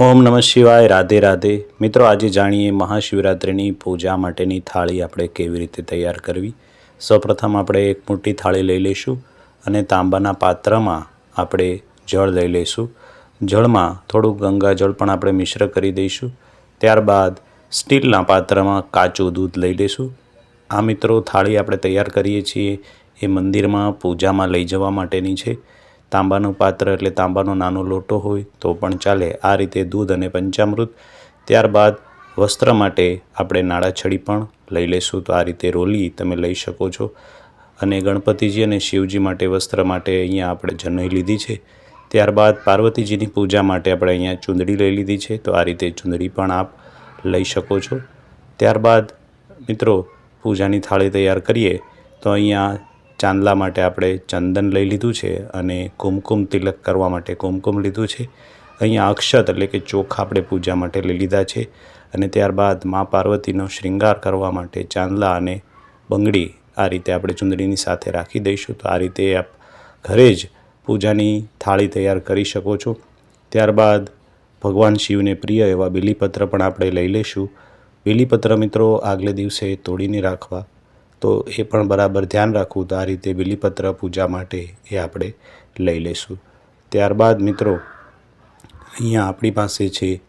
ઓમ નમઃ શિવાય, રાધે રાધે. મિત્રો, આજે જાણીએ મહાશિવરાત્રિની પૂજા માટેની થાળી આપણે કેવી રીતે તૈયાર કરવી. સૌપ્રથમ આપણે એક મોટી થાળી લઈ લઈશું અને તાંબાના પાત્રમાં આપણે જળ લઈ લઈશું. જળમાં થોડું ગંગાજળ પણ આપણે મિશ્ર કરી દઈશું. ત્યારબાદ સ્ટીલના પાત્રમાં કાચું દૂધ લઈ લઈશું. આ મિત્રો, થાળી આપણે તૈયાર કરીએ છીએ. એ મંદિરમાં પૂજામાં લઈ જવા માટેની છે. તાંબાનું પાત્ર એટલે તાંબાનો નાનો લોટો હોય તો પણ ચાલે. આ રીતે દૂધ અને પંચામૃત, ત્યારબાદ વસ્ત્ર માટે આપણે નાળાછડી પણ લઈ લઈશું. તો આ રીતે રોલી તમે લઈ શકો છો. અને ગણપતિજી અને શિવજી માટે વસ્ત્ર માટે અહીંયા આપણે જનોઈ લીધી છે. ત્યારબાદ પાર્વતીજીની પૂજા માટે આપણે અહીંયા ચૂંદડી લઈ લીધી છે. તો આ રીતે ચૂંદડી પણ આપ લઈ શકો છો. ત્યારબાદ મિત્રો, પૂજાની થાળી તૈયાર કરીએ તો અહીંયા ચાંદલા માટે આપણે ચંદન લઈ લીધું છે અને કુમકુમ તિલક કરવા માટે કુમકુમ લીધું છે. અહીંયા અક્ષત એટલે કે ચોખા આપણે પૂજા માટે લઈ લીધા છે અને ત્યારબાદ મા પાર્વતીનો શૃંગાર કરવા માટે ચાંદલા અને બંગડી આ રીતે આપણે ચૂંદડીની સાથે રાખી દઈશું. તો આ રીતે આપ ઘરે જ પૂજાની થાળી તૈયાર કરી શકો છો. ત્યારબાદ ભગવાન શિવને પ્રિય એવા બીલીપત્ર પણ આપણે લઈ લઈશું. બીલીપત્ર મિત્રો આગલે દિવસે તોડીને રાખવા તો એ પણ બરાબર ધ્યાન રાખવું તો આ રીતે બિલીપત્ર પૂજા માટે એ આપણે લઈ લઈશું. ત્યારબાદ મિત્રો, અહીંયા આપણી પાસે છે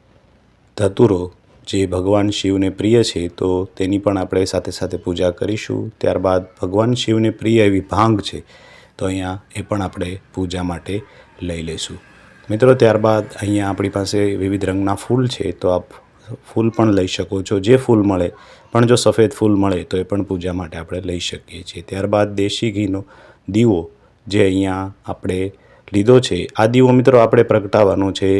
ધતુરો, જે ભગવાન શિવને પ્રિય છે, તો તેની પણ આપણે સાથે સાથે પૂજા કરીશું. ત્યારબાદ ભગવાન શિવને પ્રિય એવી ભાંગ છે, તો અહીંયા એ પણ આપણે પૂજા માટે લઈ લઈશું. મિત્રો, ત્યારબાદ અહીંયા આપણી પાસે વિવિધ રંગના ફૂલ છે, તો આપ ફૂલ પણ લઈ શકો છો, જે ફૂલ મળે. પણ જો સફેદ ફૂલ મળે તો એ પણ પૂજા માટે આપણે લઈ શકીએ છીએ. ત્યારબાદ દેશી ઘીનો દીવો જે અહીંયા આપણે લીધો છે. આ દીવો મિત્રો આપણે પ્રગટાવવાનો છે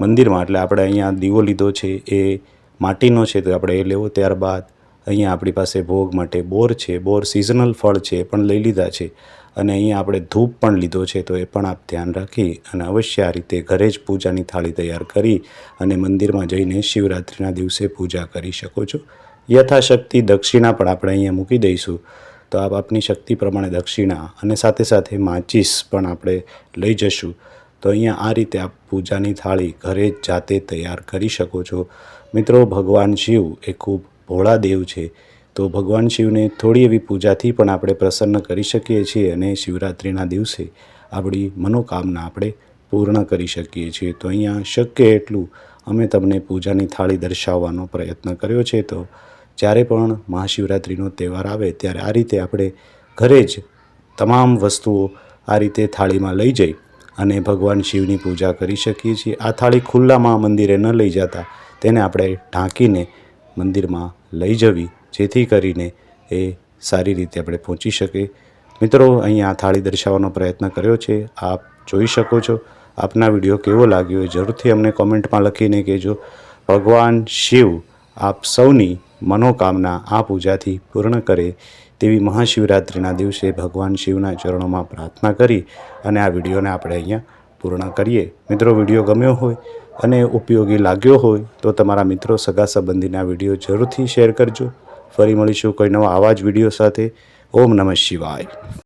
મંદિરમાં. એટલે આપણે અહીંયા દીવો લીધો છે, એ માટીનો છે તો આપણે એ લેવો. ત્યારબાદ અહીંયા આપણી પાસે ભોગ માટે બોર છે, બોર સિઝનલ ફળ છે, એ પણ લઈ લીધા છે. અને અહીંયા આપણે ધૂપ પણ લીધો છે, તો એ પણ આપ ધ્યાન રાખી અને અવશ્ય આ રીતે ઘરે જ પૂજાની થાળી તૈયાર કરી અને મંદિરમાં જઈને શિવરાત્રિના દિવસે પૂજા કરી શકો છો. યથાશક્તિ દક્ષિણા પણ આપણે અહીંયા મૂકી દઈશું. તો આપ આપની શક્તિ પ્રમાણે દક્ષિણા અને સાથે સાથે માચીસ પણ આપણે લઈ જશું. તો અહીંયા આ રીતે આપ પૂજાની થાળી ઘરે જ જાતે તૈયાર કરી શકો છો. મિત્રો, ભગવાન શિવ એ ખૂબ ભોળા દેવ છે. તો ભગવાન શિવને થોડી એવી પૂજાથી પણ આપણે પ્રસન્ન કરી શકીએ છીએ અને શિવરાત્રિના દિવસે આપણી મનોકામના આપણે પૂર્ણ કરી શકીએ છીએ. તો અહીંયા શક્ય એટલું અમે તમને પૂજાની થાળી દર્શાવવાનો પ્રયત્ન કર્યો છે. તો જ્યારે પણ મહાશિવરાત્રિનો તહેવાર આવે ત્યારે આ રીતે આપણે ઘરે જ તમામ વસ્તુઓ આ રીતે થાળીમાં લઈ જઈ અને ભગવાન શિવની પૂજા કરી શકીએ છીએ. આ થાળી ખુલ્લામાં મંદિરે ન લઈ જતા તેને આપણે ઢાંકીને મંદિરમાં લઈ જવી, જેથી કરીને એ સારી રીતે આપણે પહોંચી શકીએ મિત્રો અહીંયા થાળી દર્શાવવાનો પ્રયત્ન કર્યો છે. આપ જોઈ શકો છો. આપના વીડિયો કેવો લાગ્યો એ જરૂરથી અમને કોમેન્ટમાં લખીને કહેજો. ભગવાન શિવ આપ સૌની મનોકામના આ પૂજાથી પૂર્ણ કરે તેવી મહાશિવરાત્રિના દિવસે ભગવાન શિવના ચરણોમાં પ્રાર્થના કરી અને આ વિડીયોને આપણે અહીંયા પૂર્ણ કરીએ. મિત્રો, વીડિયો ગમ્યો હોય અને ઉપયોગી લાગ્યો હોય તો તમારા મિત્રો સગા સંબંધીના વીડિયો જરૂરથી શેર કરજો. ફરી મળીશું કોઈ નવા આવા જ વીડિયો સાથે. ઓમ નમઃ શિવાય.